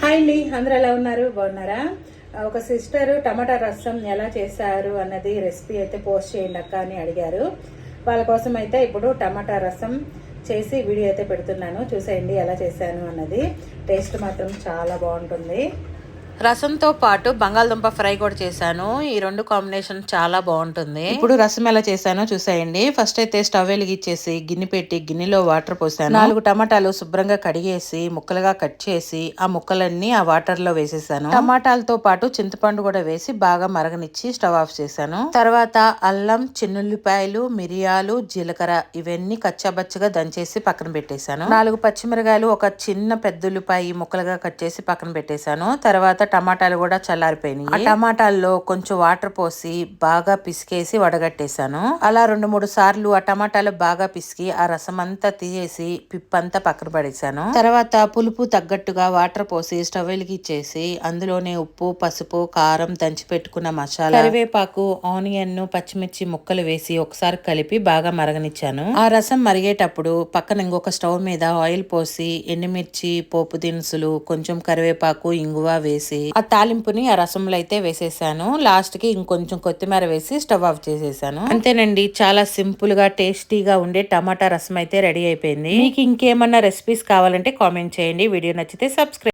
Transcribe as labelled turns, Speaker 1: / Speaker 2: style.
Speaker 1: Hi అండి అందరు ఎలా ఉన్నారు? బాగున్నారా? ఒక సిస్టర్ టమాటా రసం ఎలా చేశారు అన్నది రెసిపీ అయితే పోస్ట్ చేయండి అక్క అని అడిగారు. వాళ్ళ కోసం అయితే ఇప్పుడు టమాటా రసం చేసి వీడియో అయితే పెడుతున్నాను. చూసేయండి ఎలా చేశాను అన్నది. టేస్ట్ మాత్రం చాలా బాగుంటుంది. రసంతో పాటు బంగాళదుంప ఫ్రై కూడా చేశాను. ఈ రెండు కాంబినేషన్ చాలా బాగుంటుంది. ఇప్పుడు రసం ఎలా చేశానో చూసేయండి. ఫస్ట్ అయితే స్టవ్ వెలిగించేసి గిన్నె పెట్టి గిన్నెలో వాటర్ పోసాను. నాలుగు టమాటాలు శుభ్రంగా కడిగేసి ముక్కలుగా కట్ చేసి ఆ ముక్కలన్నీ ఆ వాటర్లో వేసేసాను. టమాటాలతో పాటు చింతపండు కూడా వేసి బాగా మరగనిచ్చి స్టవ్ ఆఫ్ చేశాను. తర్వాత అల్లం చిన్నుల్లిపాయలు మిరియాలు జీలకర్ర ఇవన్నీ కచ్చాబచ్చగా దంచేసి పక్కన పెట్టేశాను. నాలుగు పచ్చిమిరకాయలు ఒక చిన్న పెద్ద ఉల్లిపాయ ముక్కలుగా కట్ చేసి పక్కన పెట్టేశాను. తర్వాత టమాటాలు కూడా చల్లారిపోయినాయి. ఆ టమాటాల్లో కొంచెం వాటర్ పోసి బాగా పిసికేసి వడగట్టేశాను. అలా రెండు మూడు సార్లు ఆ టమాటాలు బాగా పిసికి ఆ రసం అంతా తీసేసి పిప్పంతా పక్కన పడేశాను. తర్వాత పులుపు తగ్గట్టుగా వాటర్ పోసి స్టవ్ వెలిగిచ్చేసి అందులోనే ఉప్పు పసుపు కారం దంచి పెట్టుకున్న మసాలా కరివేపాకు ఆనియన్ పచ్చిమిర్చి ముక్కలు వేసి ఒకసారి కలిపి బాగా మరగనిచ్చాను. ఆ రసం మరిగేటప్పుడు పక్కన ఇంకొక స్టవ్ మీద ఆయిల్ పోసి ఎండుమిర్చి పోపు దినుసులు కొంచెం కరివేపాకు ఇంగువ వేసి ఆ తాలింపుని ఆ రసంలో అయితే వేసేసాను. లాస్ట్కి ఇంకొంచెం కొత్తిమీర వేసి స్టవ్ ఆఫ్ చేసేసాను. అంతేనండి చాలా సింపుల్గా టేస్టీగా ఉండే టమాటా రసం అయితే రెడీ అయిపోయింది. మీకు ఇంకేమన్నా రెసిపీస్ కావాలంటే కామెంట్ చేయండి. వీడియో నచ్చితే సబ్స్క్రైబ్